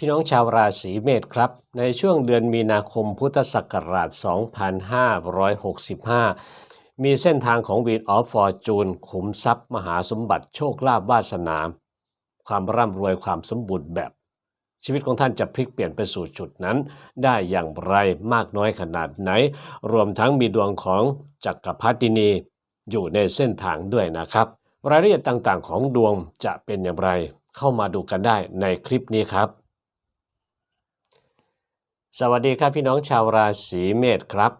พี่น้องชาวราศีเมษครับ ในช่วงเดือนมีนาคมพุทธศักราช 2565 มีเส้นทางของวีดออฟฟอร์จูนขุมทรัพย์มหาสมบัติโชคลาภวาสนา ความร่ำรวยความสมบูรณ์แบบ ชีวิตของท่านจะพลิกเปลี่ยนไปสู่จุดนั้น ได้อย่างไรมากน้อยขนาดไหน รวมทั้งมีดวงของจักรพรรดินี อยู่ในเส้นทางด้วยนะครับ รายละเอียดต่างๆ ของดวงจะเป็นอย่างไร เข้ามาดูกันได้ในคลิปนี้ครับ สวัสดีครับพี่น้องชาวราศีเมษครับ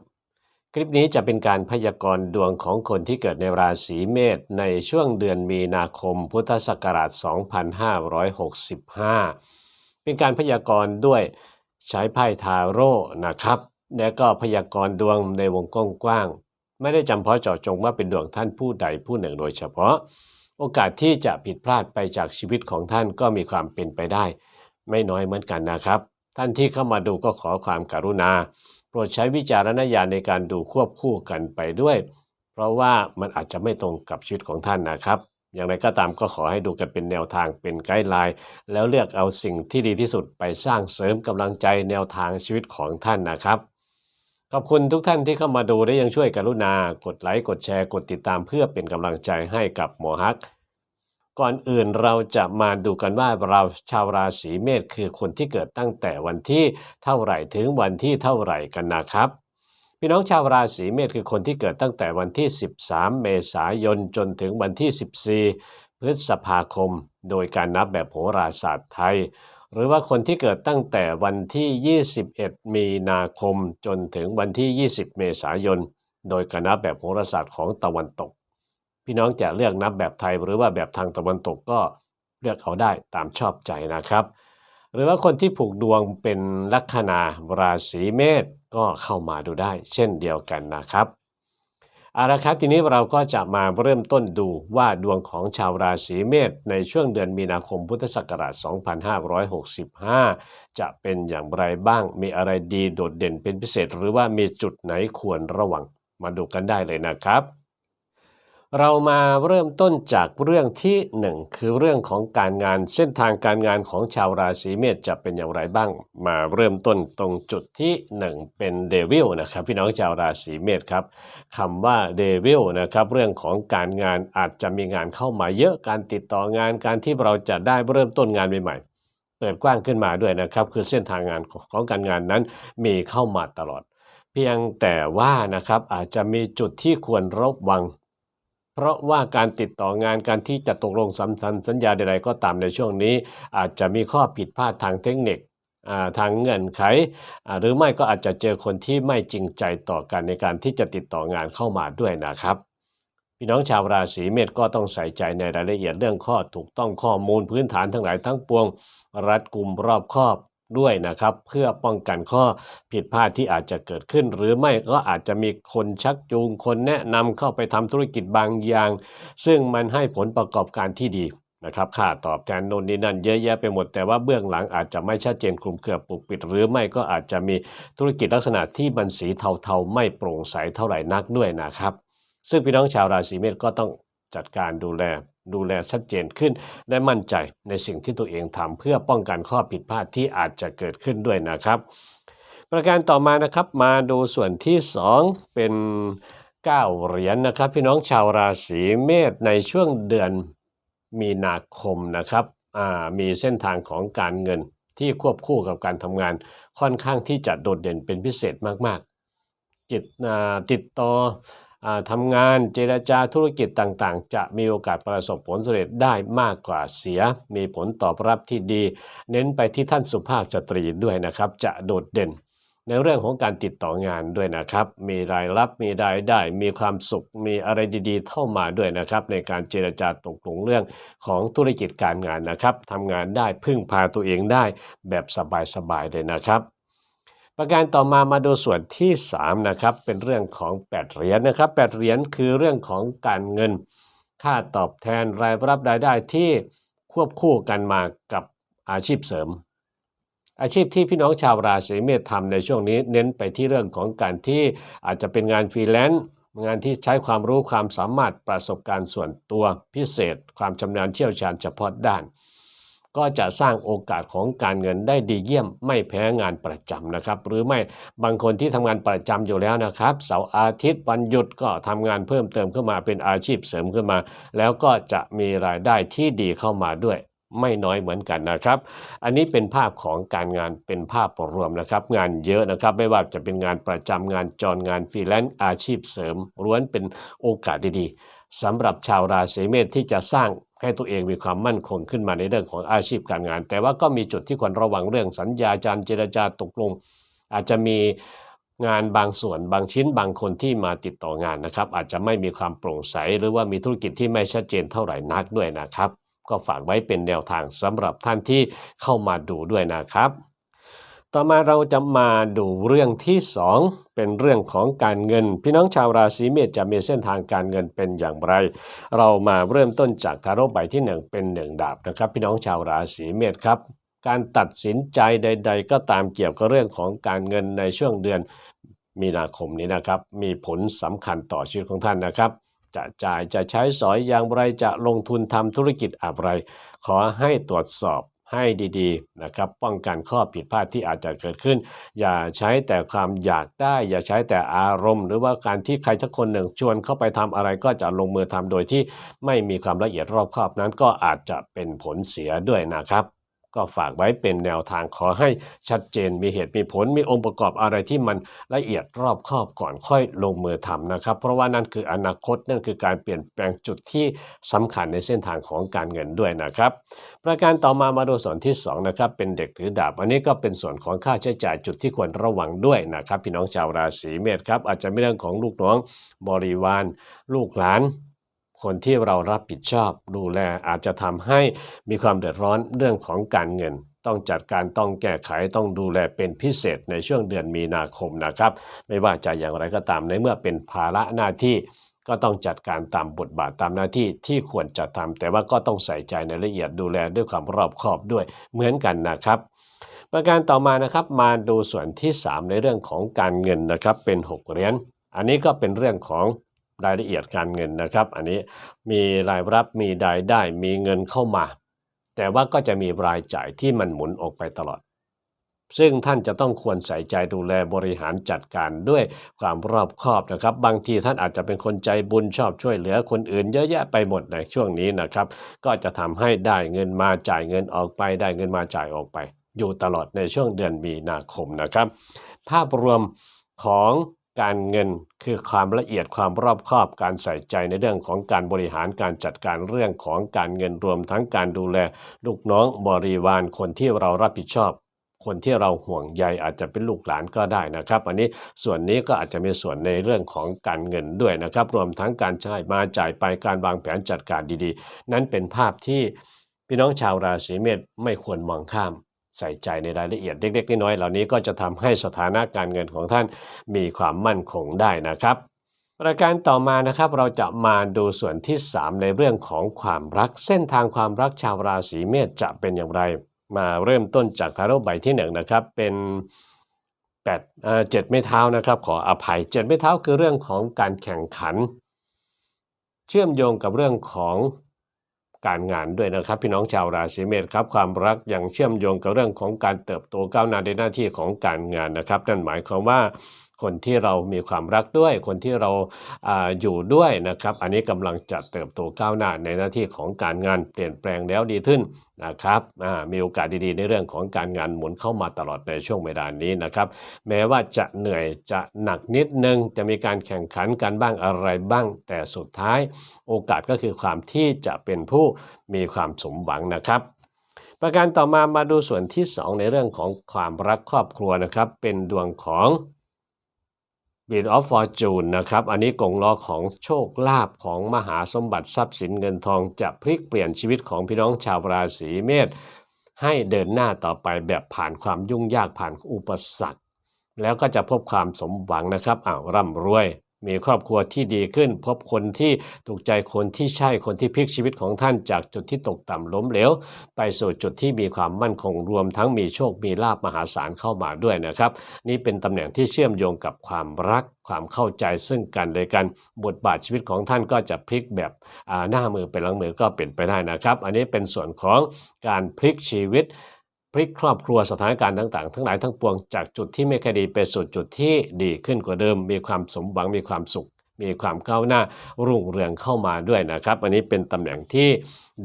คลิปนี้จะเป็นการพยากรณ์ดวงของคนที่เกิดในราศีเมษในช่วงเดือนมีนาคมพุทธศักราช 2565 เป็นการพยากรณ์ด้วยใช้ไพ่ทาโร่นะครับ และก็พยากรณ์ดวงในวงกว้างๆไม่ได้จำเพาะเจาะจงว่าเป็นดวงท่านผู้ใดผู้หนึ่งโดยเฉพาะ โอกาสที่จะผิดพลาดไปจากชีวิตของท่านก็มีความเป็นไปได้ ไม่น้อยเหมือนกันนะครับ ท่านที่เข้ามาดูก็ขอความกรุณา โปรดใช้วิจารณญาณในการดูควบคู่กันไปด้วย เพราะว่ามันอาจจะไม่ตรงกับชีวิตของท่านนะครับ อย่างไรก็ตามก็ขอให้ดูกันเป็นแนวทางเป็นไกด์ไลน์ แล้วเลือกเอาสิ่งที่ดีที่สุดไปสร้างเสริมกำลังใจแนวทางชีวิตของท่านนะครับขอบคุณทุกท่านที่เข้ามาดูและยังช่วยกรุณา กดไลค์ กดแชร์ กดติดตามเพื่อเป็นกำลังใจให้กับหมอฮัก ก่อนอื่นเราจะมาดูกันว่าเราชาวราศีเมษคือคนที่เกิดตั้งแต่วันที่เท่าไหร่ถึงวันที่เท่าไหร่กันนะครับพี่น้องชาวราศีเมษคือคนที่เกิดตั้งแต่วันที่ 13 เมษายนจนถึงวันที่ 14 พฤษภาคม โดยการนับแบบโหราศาสตร์ไทย หรือว่าคนที่เกิดตั้งแต่วันที่ 21 มีนาคมจนถึงวันที่ 20 เมษายน โดยการนับแบบโหราศาสตร์ของตะวันตก พี่น้องจะเลือกนับแบบไทยหรือว่าแบบทางตะวันตกก็เลือกเอาได้ตามชอบใจนะครับ หรือว่าคนที่ผูกดวงเป็นลัคนาราศีเมษก็เข้ามาดูได้ เช่นเดียวกันนะครับเอาละครับทีนี้เราก็จะมาเริ่มต้นดูว่าดวงของชาวราศีเมษในช่วงเดือนมีนาคมพุทธศักราช 2565 จะเป็นอย่างไรบ้าง มีอะไรดีโดดเด่นเป็นพิเศษ หรือว่ามีจุดไหนควรระวัง มาดูกันได้เลยนะครับ เรามาเริ่มต้นจากเรื่องที่หนึ่งคือเรื่องของการงานเส้นทางการงานของชาวราศีเมษจะเป็นอย่างไรบ้าง มาเริ่มต้นตรงจุดที่หนึ่งเป็นเดวิลนะครับพี่น้องชาวราศีเมษครับคำว่าเดวิลนะครับเรื่องของการงานอาจจะมีงานเข้ามาเยอะการติดต่องานการที่เราจะได้เริ่มต้นงานใหม่ๆเปิดกว้างขึ้นมาด้วยนะครับ คือเส้นทางงานของการงานนั้นมีเข้ามาตลอด เพียงแต่ว่านะครับอาจจะมีจุดที่ควรระวัง เพราะว่าการติดต่องานการที่จะตกลงสัมพันธ์สัญญาใดๆก็ตามในช่วงนี้ อาจจะมีข้อผิดพลาดทางเทคนิคทางเงื่อนไข หรือไม่ก็อาจจะเจอคนที่ไม่จริงใจต่อกันในการที่จะติดต่องานเข้ามาด้วยนะครับ พี่น้องชาวราศีเมษก็ต้องใส่ใจในรายละเอียดเรื่องข้อถูกต้องข้อมูลพื้นฐานทั้งหลายทั้งปวง รัดกลุ่มรอบคอบ ด้วยนะครับ เพื่อป้องกันข้อผิดพลาดที่อาจจะเกิดขึ้น หรือไม่ก็อาจจะมีคนชักจูงคนแนะนำเข้าไปทำธุรกิจบางอย่าง ซึ่งมันให้ผลประกอบการที่ดีนะครับค่าตอบแทนโน่นนี่นั่นเยอะแยะไปหมด แต่ว่าเบื้องหลังอาจจะไม่ชัดเจนคลุมเครือปกปิด หรือไม่ก็อาจจะมีธุรกิจลักษณะที่มันสีเทาๆ ไม่โปร่งใสเท่าไหร่นักด้วยนะครับ ซึ่งพี่น้องชาวราศีเมษก็ต้อง จัดการดูแลดูแลชัดเจนขึ้น และมั่นใจในสิ่งที่ตัวเองทำเพื่อป้องกันข้อผิดพลาดที่อาจจะเกิดขึ้นด้วยนะครับ ประการต่อมานะครับมาดูส่วนที่ 2 เป็น 9 เหรียญนะครับ พี่น้องชาวราศีเมษในช่วงเดือนมีนาคมนะครับมีเส้นทางของการเงินที่ควบคู่กับการทำงานค่อนข้างที่จะโดดเด่นเป็นพิเศษมากๆจิตติดต่อ ทำงานเจรจาธุรกิจต่างๆ จะมีโอกาสประสบผลสำเร็จได้มากกว่าเสีย มีผลตอบรับที่ดี เน้นไปที่ท่านสุภาพสตรีด้วยนะครับ จะโดดเด่น ในเรื่องของการติดต่องานด้วยนะครับ มีรายรับมีรายได้ มีความสุข มีอะไรดีๆ เข้ามาด้วยนะครับ ในการเจรจาตกลงเรื่องของธุรกิจการงานนะครับทำงานได้พึ่งพาตัวเองได้แบบสบายๆเลยนะครับ ประการต่อมามาดูส่วนที่3นะครับเป็นเรื่องของ 8 เหรียญนะครับ8เหรียญคือเรื่องของการเงิน ค่าตอบแทนรายรับรายได้ที่ควบคู่กันมากับอาชีพเสริม อาชีพที่พี่น้องชาวราศีเมษทำในช่วงนี้เน้นไปที่เรื่องของการที่อาจจะเป็นงานฟรีแลนซ์งานที่ใช้ความรู้ความสามารถประสบการณ์ส่วนตัวพิเศษ ความชำนาญเชี่ยวชาญเฉพาะด้าน ก็จะสร้างโอกาสของการเงินได้ดีเยี่ยม ไม่แพ้งานประจำนะครับ หรือไม่บางคนที่ทำงานประจำอยู่แล้วนะครับ เสาร์อาทิตย์วันหยุดก็ทำงานเพิ่มเติมขึ้นมาเป็นอาชีพเสริมขึ้นมา แล้วก็จะมีรายได้ที่ดีเข้ามาด้วยไม่น้อยเหมือนกันนะครับ อันนี้เป็นภาพของการงานเป็นภาพรวมนะครับ งานเยอะนะครับ ไม่ว่าจะเป็นงานประจำงานจรงานฟรีแลนซ์อาชีพเสริมล้วนเป็นโอกาสดีๆสำหรับชาวราศีเมษที่จะสร้าง ให้ตัวเองมีความมั่นคงขึ้นมาในเรื่องของอาชีพการงาน แต่ว่าก็มีจุดที่ควรระวังเรื่องสัญญาจารเจรจาตกลง อาจจะมีงานบางส่วนบางชิ้นบางคนที่มาติดต่องานนะครับ อาจจะไม่มีความโปร่งใส หรือว่ามีธุรกิจที่ไม่ชัดเจนเท่าไหร่นักด้วยนะครับ ก็ฝากไว้เป็นแนวทางสำหรับท่านที่เข้ามาดูด้วยนะครับ ต่อมาเราจะมาดูเรื่องที่ 2 เป็นเรื่องของการเงิน พี่น้องชาวราศีเมษจะมีเส้นทางการเงินเป็นอย่างไร เรามาเริ่มต้นจากทาโร่ใบที่1เป็น1ดาบนะครับ พี่น้องชาวราศีเมษครับ การตัดสินใจใด ๆ ก็ตามเกี่ยวกับเรื่องของการเงินในช่วงเดือนมีนาคมนี้นะครับ มีผลสำคัญต่อชีวิตของท่านนะครับจะจ่ายจะใช้สอยอย่างไรจะลงทุนทำธุรกิจอะไร ขอให้ตรวจสอบ ให้ดีๆนะครับป้องกันข้อผิดพลาดที่อาจจะเกิดขึ้น อย่าใช้แต่ความอยากได้ อย่าใช้แต่อารมณ์ หรือว่าการที่ใครสักคนหนึ่งชวนเข้าไปทำอะไรก็จะลงมือทำโดยที่ไม่มีความละเอียดรอบคอบนั้นก็อาจจะเป็นผลเสียด้วยนะครับ ก็ฝากไว้เป็นแนวทางขอให้ชัดเจนมีเหตุมีผลมีองค์ประกอบอะไรที่มันละเอียดรอบคอบก่อนค่อยลงมือทำนะครับ เพราะว่านั่นคืออนาคตนั่นคือการเปลี่ยนแปลงจุดที่สำคัญในเส้นทางของการเงินด้วยนะครับ ประการต่อมามาดูส่วนที่2นะครับเป็นเด็กถือดาบ อันนี้ก็เป็นส่วนของค่าใช้จ่ายจุดที่ควรระวังด้วยนะครับ พี่น้องชาวราศีเมษครับอาจจะไมีเรื่องของลูกน้องบริวาร ลูกหลาน คนที่เรารับผิดชอบดูแลอาจจะทำให้มีความเดือดร้อนเรื่องของการเงิน ต้องจัดการต้องแก้ไขต้องดูแลเป็นพิเศษในช่วงเดือนมีนาคมนะครับ ไม่ว่าจะอย่างไรก็ตามในเมื่อเป็นภาระหน้าที่ก็ต้องจัดการตามบทบาทตามหน้าที่ที่ควรจะทำแต่ว่าก็ต้องใส่ใจในรายละเอียดดูแลด้วยความรอบคอบด้วยเหมือนกันนะครับประการต่อมานะครับมาดูส่วนที่ 3 ในเรื่องของการเงินนะครับเป็น 6 เหรียญอันนี้ก็เป็นเรื่องของ รายละเอียดการเงินนะครับ อันนี้มีรายรับมีรายได้มีเงินเข้ามา แต่ว่าก็จะมีรายจ่ายที่มันหมุนออกไปตลอด ซึ่งท่านจะต้องควรใส่ใจดูแลบริหารจัดการด้วยความรอบคอบนะครับ บางทีท่านอาจจะเป็นคนใจบุญชอบช่วยเหลือคนอื่นเยอะแยะไปหมดในช่วงนี้นะครับ ก็จะทำให้ได้เงินมาจ่ายเงินออกไป ได้เงินมาจ่ายออกไป อยู่ตลอดในช่วงเดือนมีนาคมนะครับ ภาพรวมของ การเงินคือความละเอียดความรอบคอบการใส่ใจในเรื่องของการบริหารการจัดการเรื่องของการเงินรวมทั้งการดูแล ลูกน้องบริวารคนที่เรารับผิดชอบ คนที่เราห่วงใยอาจจะเป็นลูกหลานก็ได้นะครับ อันนี้ส่วนนี้ก็อาจจะมีส่วนในเรื่องของการเงินด้วยนะครับ รวมทั้งการใช้มาจ่ายไปการวางแผนจัดการดีๆ นั้นเป็นภาพที่พี่น้องชาวราศีเมษไม่ควรมองข้าม ใส่ใจในรายละเอียดเล็กๆน้อยๆเหล่านี้ก็จะทำให้สถานะการเงินของท่านมีความมั่นคงได้นะครับ ประการต่อมานะครับเราจะมาดูส่วนที่ 3 ในเรื่องของความรักเส้นทางความรักชาวราศีเมษจะเป็นอย่างไร มาเริ่มต้นจากทาโร่ใบที่1นงนะครับเป็นแปดเอ่อเจ็ดไม้เท้านะครับขออภัยเจ็ดไม้เท้าคือเรื่องของการแข่งขัน เชื่อมโยงกับเรื่องของ การงานด้วยนะครับ พี่น้องชาวราศีเมษครับความรักยังเชื่อมโยงกับเรื่องของการเติบโตก้าวหน้าในหน้าที่ของการงานนะครับ นั่นหมายความว่า คนที่เรามีความรักด้วย คนที่เราอาอยู่ด้วยนะครับ อันนี้กำลังจะเติบโตก้าวหน้าในหน้าที่ของการงานเปลี่ยนแปลงแล้วดีขึ้นนะครับมีโอกาสดีๆ ในเรื่องของการงานหมุนเข้ามาตลอดในช่วงเวลานี้นะครับ แม้ว่าจะเหนื่อยจะหนักนิดนึง จะมีการแข่งขันกันบ้างอะไรบ้าง แต่สุดท้ายโอกาสก็คือความที่จะเป็นผู้มีความสมหวังนะครับประการต่อมามาดูส่วนที่ 2 ในเรื่องของความรักครอบครัวนะครับ เป็นดวงของ b e a t of Fortune นะครับ อันนี้กงล้อของโชคลาภของมหาสมบัติทรัพย์สินเงินทองจะพลิกเปลี่ยนชีวิตของพี่น้องชาวราศีเมษให้เดินหน้าต่อไปแบบผ่านความยุ่งยากผ่านอุปสรรค แล้วก็จะพบความสมหวังนะครับอ้าวร่ำรวย มีครอบครัวที่ดีขึ้น พบคนที่ถูกใจคนที่ใช่คนที่พลิกชีวิตของท่านจากจุดที่ตกต่ำล้มเหลว ไปสู่จุดที่มีความมั่นคงรวมทั้งมีโชคมีลาบมหาศาลเข้ามาด้วยนะครับ นี่เป็นตำแหน่งที่เชื่อมโยงกับความรักความเข้าใจซึ่งกันและกันบทบาทชีวิตของท่านก็จะพลิกแบบอ่าหน้ามือเป็นหลังมือก็เป็นไปได้นะครับ อันนี้เป็นส่วนของการพลิกชีวิต พลิกครอบครัวสถานการณ์ต่างๆ ทั้งหลายทั้งปวงจากจุดที่ไม่คดีไปสู่จุดที่ดีขึ้นกว่าเดิม มีความสมหวังมีความสุข มีความก้าวหน้ารุ่งเรืองเข้ามาด้วยนะครับ อันนี้เป็นตำแหน่งที่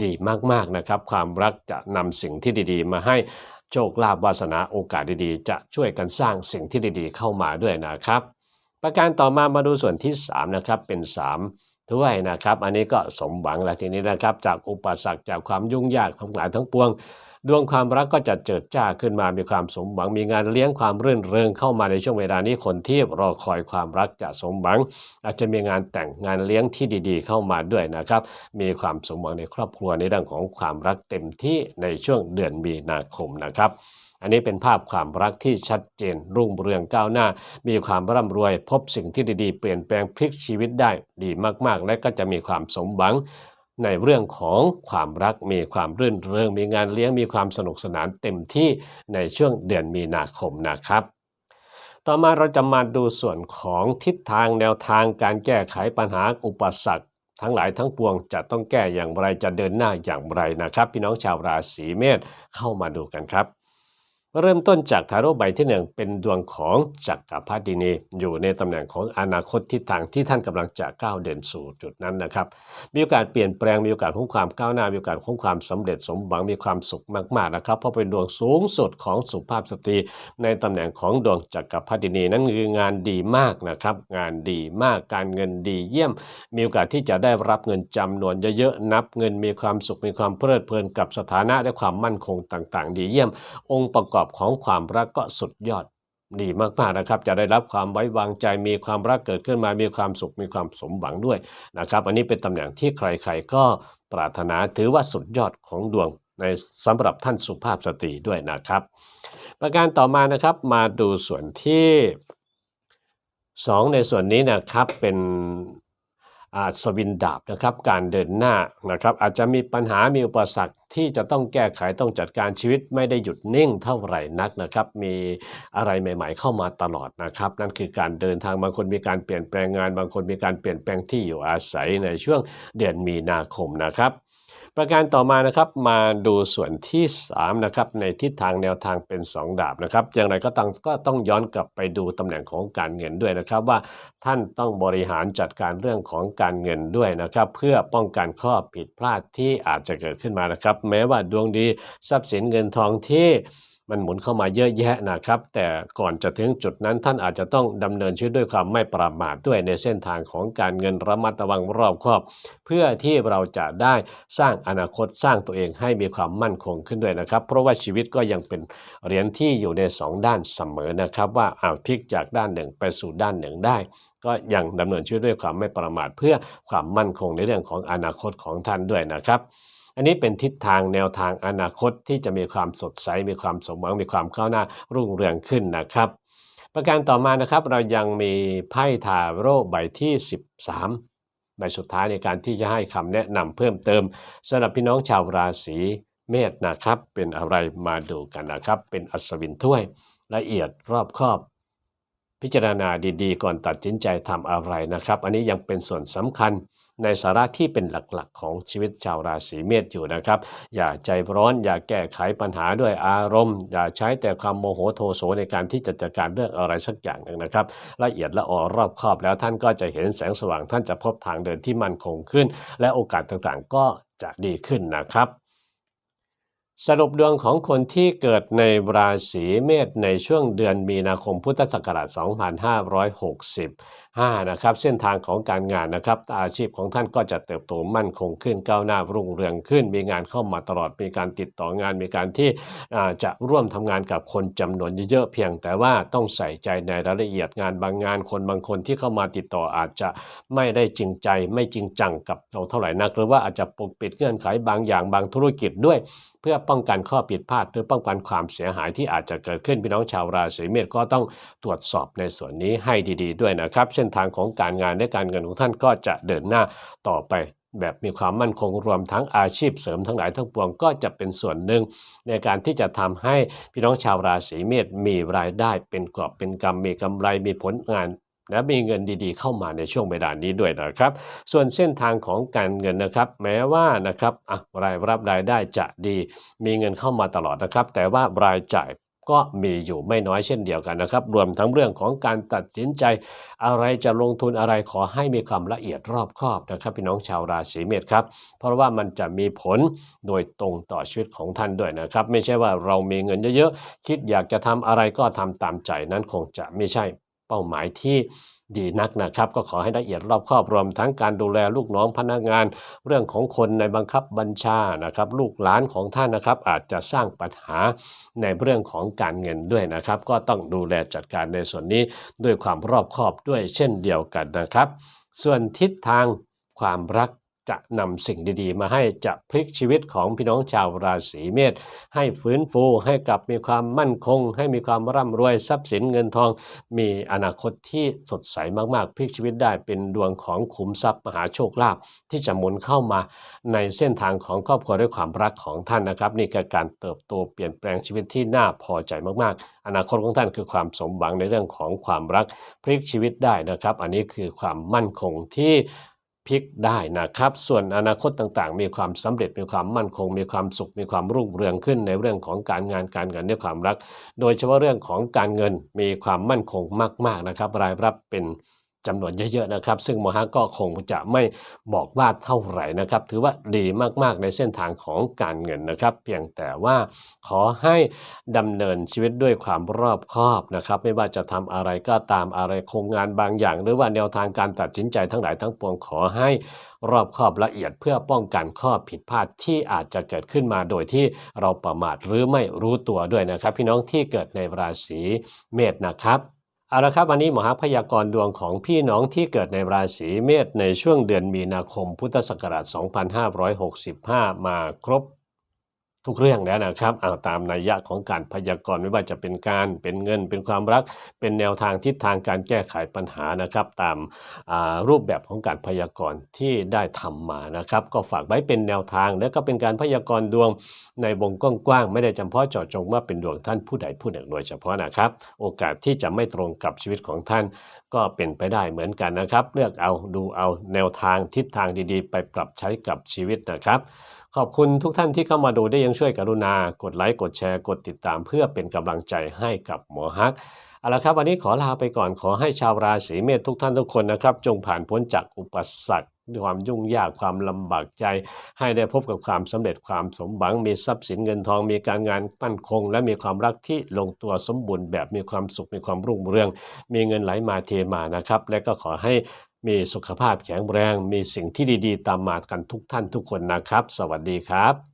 ดีมากๆนะครับ ความรักจะนำสิ่งที่ดีๆ มาให้โชคลาภวาสนาโอกาสดีๆ จะช่วยกันสร้างสิ่งที่ดีๆ เข้ามาด้วยนะครับ ประการต่อมามาดูส่วนที่ 3 นะครับเป็น3ถ้วยนะครับ อันนี้ก็สมหวังแล้วทีนี้นะครับ จากอุปสรรคจากความยุ่งยากทั้งหลายทั้งปวง ดวงความรักก็จะเจิดจ้าขึ้นมามีความสมหวัง มีงานเลี้ยงความรื่นเริงเข้ามาในช่วงเวลานี้คนที่รอคอยความรักจะสมหวัง อาจจะมีงานแต่งงานเลี้ยงที่ดีๆ เข้ามาด้วยนะครับ มีความสมหวังในครอบครัวในเรื่องของความรักเต็มที่ในช่วงเดือนมีนาคมนะครับอันนี้เป็นภาพความรักที่ชัดเจน รุ่งเรืองก้าวหน้า มีความร่ำรวย พบสิ่งที่ดีๆ เปลี่ยนแปลงพลิกชีวิตได้ดีมากๆ และก็จะมีความสมหวัง ในเรื่องของความรักมีความรื่นเริงมีงานเลี้ยงมีความสนุกสนานเต็มที่ในช่วงเดือนมีนาคมนะครับ ต่อมาเราจะมาดูส่วนของทิศทางแนวทางการแก้ไขปัญหาอุปสรรคทั้งหลายทั้งปวงจะต้องแก้อย่างไรจะเดินหน้าอย่างไรนะครับ พี่น้องชาวราศีเมษเข้ามาดูกันครับ เริ่มต้นจากทาโร่ใบที่หนึ่งเป็นดวงของจักรพรรดินีอยู่ในตำแหน่งของอนาคตทิศทางที่ท่านกำลังจะก้าวเดินสู่จุดนั้นนะครับ มีโอกาสเปลี่ยนแปลงมีโอกาสของความก้าวหน้ามีโอกาสของความสำเร็จสมหวังมีความสุขมากๆนะครับ เพราะเป็นดวงสูงสุดของสุภาพสตรี ในตำแหน่งของดวงจักรพรรดินีนั้นคืองานดีมากนะครับ งานดีมากการเงินดีเยี่ยม มีโอกาสที่จะได้รับเงินจำนวนเยอะๆนับเงินมีความสุขมีความเพลิดเพลินกับสถานะและความมั่นคงต่าง ๆ ดีเยี่ยม องค์ประกอบของความรักก็สุดยอดดีมากๆนะครับ จะได้รับความไว้วางใจมีความรักเกิดขึ้นมามีความสุขมีความสมหวังด้วยนะครับ อันนี้เป็นตำแหน่งที่ใครๆก็ปรารถนาถือว่าสุดยอดของดวงในสำหรับท่านสุภาพสตรีด้วยนะครับ ประการต่อมานะครับมาดูส่วนที่สองในส่วนนี้นะครับเป็น อาสวินดาบนะครับการเดินหน้านะครับอาจจะมีปัญหามีอุปสรรคที่จะต้องแก้ไขต้องจัดการชีวิตไม่ได้หยุดนิ่งเท่าไหร่นักนะครับ มีอะไรใหม่ ๆ เข้ามาตลอดนะครับ นั่นคือการเดินทางบางคนมีการเปลี่ยนแปลงงาน บางคนมีการเปลี่ยนแปลงที่อยู่อาศัยในช่วงเดือนมีนาคมนะครับ ประการต่อมานะครับมาดูส่วนที่3นะครับในทิศทางแนวทางเป็น 2 ดาบนะครับอย่างไรก็ต้องก็ต้องย้อนกลับไปดูตำแหน่งของการเงินด้วยนะครับ ว่าท่านต้องบริหารจัดการเรื่องของการเงินด้วยนะครับ เพื่อป้องกันข้อผิดพลาดที่อาจจะเกิดขึ้นมานะครับ แม้ว่าดวงดีทรัพย์สินเงินทองที่ มันหมุนเข้ามาเยอะแยะนะครับ แต่ก่อนจะถึงจุดนั้นท่านอาจจะต้องดำเนินชีวิตด้วยความไม่ประมาทด้วยในเส้นทางของการเงินระมัดระวังรอบคอบ เพื่อที่เราจะได้สร้างอนาคตสร้างตัวเองให้มีความมั่นคงขึ้นด้วยนะครับ เพราะว่าชีวิตก็ยังเป็นเหรียญที่อยู่ในสองด้านเสมอนะครับ ว่าอ้าวพลิกจากด้านหนึ่งไปสู่ด้านหนึ่งได้ก็ยังดำเนินชีวิตด้วยความไม่ประมาทเพื่อความมั่นคงในเรื่องของอนาคตของท่านด้วยนะครับ อันนี้เป็นทิศทางแนวทางอนาคตที่จะมีความสดใส มีความสมหวัง มีความก้าวหน้ารุ่งเรืองขึ้นนะครับ ประการต่อมานะครับ เรายังมีไพ่ทาโร่ใบที่ 13 ใบสุดท้ายในการที่จะให้คำแนะนำเพิ่มเติมสำหรับพี่น้องชาวราศีเมษนะครับ เป็นอะไรมาดูกันนะครับ เป็นอัศวินถ้วยละเอียดรอบคอบพิจารณาดีๆ ก่อนตัดสินใจทำอะไรนะครับ อันนี้ยังเป็นส่วนสำคัญ ในสาระที่เป็นหลักๆ ของชีวิตชาวราศีเมษอยู่นะครับ อย่าใจร้อนอย่าแก้ไขปัญหาด้วยอารมณ์ อย่าใช้แต่ความโมโหโทโสในการที่จะจัดการเรื่องอะไรสักอย่างนึงนะครับละเอียดละออรอบคอบแล้วท่านก็จะเห็นแสงสว่างท่านจะพบทางเดินที่มั่นคงขึ้น และโอกาสต่างๆ ก็จะดีขึ้นนะครับสรุปดวงของคนที่เกิดในราศีเมษในช่วงเดือนมีนาคมพุทธศักราช 5นะครับเส้นทางของการงานนะครับอาชีพของท่านก็จะเติบโตมั่นคงขึ้นก้าวหน้ารุ่งเรืองขึ้น มีงานเข้ามาตลอดมีการติดต่องานมีการที่จะร่วมทำงานกับคนจำนวนเยอะๆเพียง แต่ว่าต้องใส่ใจในรายละเอียดงานบางงานคนบางคนที่เข้ามาติดต่ออาจจะไม่ได้จริงใจ ไม่จริงจังกับเราเท่าไหร่นัก หรือว่าอาจจะปกปิดเงื่อนไขบางอย่างบางธุรกิจด้วยเพื่อป้องกันข้อผิดพลาดหรือป้องกันความเสียหายที่อาจจะเกิดขึ้นพี่น้องชาวราศีเมษก็ต้องตรวจสอบในส่วนนี้ให้ดี ๆ ด้วยนะครับเส้นส้นทางของการงานและการเงินของท่านก็จะเดินหน้าต่อไป แบบมีความมั่นคงรวมทั้งอาชีพเสริมทั้งหลายทั้งปวงก็จะเป็นส่วนหนึ่ง ในการที่จะทำให้พี่น้องชาวราศีเมษมีรายได้เป็นกอบเป็นกำมีกำไรมีผลงานและมีเงินดีๆ เข้ามาในช่วงเวลานี้ด้วยนะครับ ส่วนเส้นทางของการเงินนะครับ แม้ว่านะครับอะรายรับรายได้จะดี มีเงินเข้ามาตลอดนะครับ แต่ว่ารายจ่าย ก็มีอยู่ไม่น้อยเช่นเดียวกันนะครับ รวมทั้งเรื่องของการตัดสินใจ อะไรจะลงทุนอะไรขอให้มีความละเอียดรอบคอบนะครับ พี่น้องชาวราศีเมษครับ เพราะว่ามันจะมีผลโดยตรงต่อชีวิตของท่านด้วยนะครับ ไม่ใช่ว่าเรามีเงินเยอะๆ คิดอยากจะทำอะไรก็ทำตามใจนั้นคงจะไม่ใช่เป้าหมายที่ ดีนักนะครับ ก็ขอให้ละเอียดรอบครอบรวมทั้งการดูแลลูกน้องพนักงาน เรื่องของคนในบังคับบัญชานะครับ ลูกหลานของท่านนะครับ อาจจะสร้างปัญหาในเรื่องของการเงินด้วยนะครับ ก็ต้องดูแลจัดการในส่วนนี้ด้วยความรอบคอบด้วยเช่นเดียวกันนะครับ ส่วนทิศทางความรัก จะนำสิ่งดีๆ มาให้จะพลิกชีวิตของพี่น้องชาวราศีเมษให้ฟื้นฟูให้กลับมีความมั่นคง ให้มีความร่ำรวยทรัพย์สินเงินทอง มีอนาคตที่สดใสมากๆ พลิกชีวิตได้เป็นดวงของขุมทรัพย์มหาโชคลาภที่จะหมุนเข้ามาในเส้นทางของครอบครัวด้วยความรักของท่านนะครับ นี่คือการเติบโตเปลี่ยนแปลงชีวิตที่น่าพอใจมากๆ อนาคตของท่านคือความสมหวังในเรื่องของความรักพลิกชีวิตได้นะครับ อันนี้คือความมั่นคงที่ พลิกได้นะครับ ส่วนอนาคตต่างๆ มีความสำเร็จมีความมั่นคง มีความสุข มีความรุ่งเรืองขึ้นในเรื่องของการงานการเงินในความรัก โดยเฉพาะเรื่องของการเงินมีความมั่นคงมาก ๆนะครับ รายรับเป็น จำนวนเยอะๆนะครับ ซึ่งโมฮะก็คงจะไม่บอกว่าเท่าไหร่นะครับ ถือว่าดีมากๆในเส้นทางของการเงินนะครับ เพียงแต่ว่าขอให้ดำเนินชีวิตด้วยความรอบคอบนะครับ ไม่ว่าจะทำอะไรก็ตามอะไรโครงงานบางอย่าง หรือว่าแนวทางการตัดสินใจทั้งหลายทั้งปวงขอให้รอบคอบละเอียดเพื่อป้องกันข้อผิดพลาดที่อาจจะเกิดขึ้นมาโดยที่เราประมาทหรือไม่รู้ตัวด้วยนะครับ พี่น้องที่เกิดในราศีเมษนะครับ เอาละครับวันนี้หมอฮักพยากรณ์ดวงของพี่น้องที่เกิดในราศีเมษในช่วงเดือนมีนาคมพุทธศักราช 2565 มาครบ ทุกเรื่องแล้วนะครับเอาตามนัยยะของการพยากรณ์ไม่ว่าจะเป็นการเป็นเงินเป็นความรัก เป็นแนวทางทิศทางการแก้ไขปัญหานะครับ ตามารูปแบบของการพยากรณ์ที่ได้ทำมานะครับ ก็ฝากไว้เป็นแนวทาง และก็เป็นการพยากรณ์ดวงในวงกว้างๆไม่ได้จำเพาะเจาะจงว่าเป็นดวงท่านผู้ใดผู้หนึ่งโดยเฉพาะนะครับ โอกาสที่จะไม่ตรงกับชีวิตของท่าน ก็เป็นไปได้เหมือนกันนะครับ เลือกเอาดูเอาแนวทางทิศทางดีๆ ไปปรับใช้กับชีวิตนะครับ ขอบคุณทุกท่านที่เข้ามาดูได้ยังช่วยกรุณา กดไลค์กดแชร์กดติดตามเพื่อเป็นกำลังใจให้กับหมอฮักเอาละครับ วันนี้ขอลาไปก่อนขอให้ชาวราศีเมษทุกท่านทุกคนนะครับ จงผ่านพ้นจากอุปสรรค ความยุ่งยากความลำบากใจ ให้ได้พบกับความสำเร็จความสมหวัง มีทรัพย์สินเงินทอง มีการงานมั่นคง และมีความรักที่ลงตัวสมบูรณ์แบบมีความสุขมีความรุ่งเรือง มีเงินไหลมาเทมานะครับ และก็ขอให้มีสุขภาพแข็งแรง มีสิ่งที่ดีๆ ตามมากันทุกท่านทุกคนนะครับ สวัสดีครับ